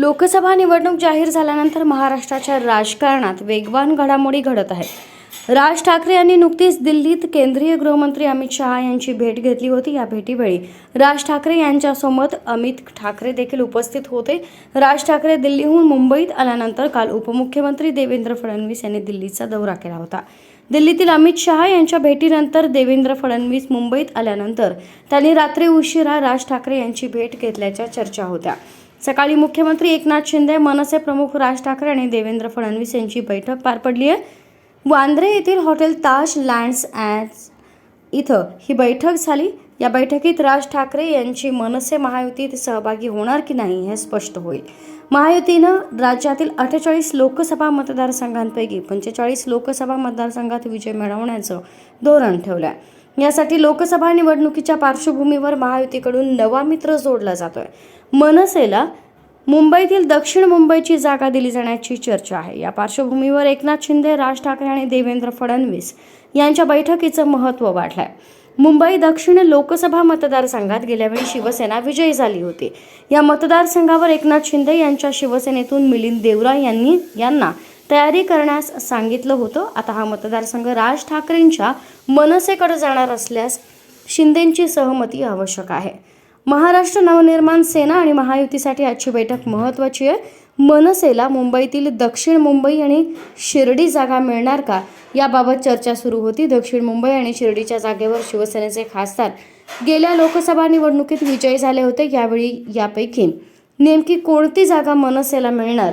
लोकसभा निवडणूक जाहीर झाल्यानंतर महाराष्ट्राच्या राजकारणात वेगवान घडामोडी घडत आहेत. राज ठाकरे यांनी नुकतीच दिल्लीत केंद्रीय गृहमंत्री अमित शहा यांची भेट घेतली होती. या भेटीवेळी राज ठाकरे यांच्यासोबत अमित ठाकरे देखील उपस्थित होते. राज ठाकरे दिल्लीहून मुंबईत आल्यानंतर काल उपमुख्यमंत्री देवेंद्र फडणवीस यांनी दिल्लीचा दौरा केला होता. दिल्लीतील अमित शहा यांच्या भेटीनंतर देवेंद्र फडणवीस मुंबईत आल्यानंतर त्यांनी रात्री उशिरा राज ठाकरे यांची भेट घेतल्याच्या चर्चा होत्या. सकाळी मुख्यमंत्री एकनाथ शिंदे मनसे प्रमुख राज ठाकरे आणि देवेंद्र फडणवीस यांची बैठक पार पडली आहे. वांद्रे येथील हॉटेल ताश लँड्स अँड इथं ही बैठक झाली. या बैठकीत राज ठाकरे यांची मनसे महायुतीत सहभागी होणार की नाही हे स्पष्ट होईल. महायुतीनं राज्यातील अठ्ठेचाळीस लोकसभा मतदारसंघांपैकी पंचेचाळीस लोकसभा मतदारसंघात विजय मिळवण्याचं धोरण ठेवलं आहे यासाठी लोकसभा निवडणुकीच्या पार्श्वभूमीवर महायुतीकडून नवा मित्र जोडला जातोय. मनसेला मुंबईतील दक्षिण मुंबईची जागा दिली जाण्याची चर्चा आहे. या पार्श्वभूमीवर एकनाथ शिंदे राज ठाकरे आणि देवेंद्र फडणवीस यांच्या बैठकीचं महत्त्व वाढलंय. मुंबई दक्षिण लोकसभा मतदारसंघात गेल्यावेळी शिवसेना विजयी झाली होती. या मतदारसंघावर एकनाथ शिंदे यांच्या शिवसेनेतून मिलिंद देवरा यांनी यांना तयारी करण्यास सांगितलं होतं. आता हा मतदारसंघ राज ठाकरेंच्या मनसेकडे जाणार असल्यास शिंदेंची सहमती आवश्यक आहे. महाराष्ट्र नवनिर्माण सेना आणि महायुतीसाठी आजची बैठक महत्त्वाची आहे. मनसेला मुंबईतील दक्षिण मुंबई आणि शिर्डी जागा मिळणार का? याबाबत चर्चा सुरू होती. दक्षिण मुंबई आणि शिर्डीच्या जागेवर शिवसेनेचे खासदार गेल्या लोकसभा निवडणुकीत विजयी झाले होते. यावेळी यापैकी नेमकी कोणती जागा मनसेला मिळणार?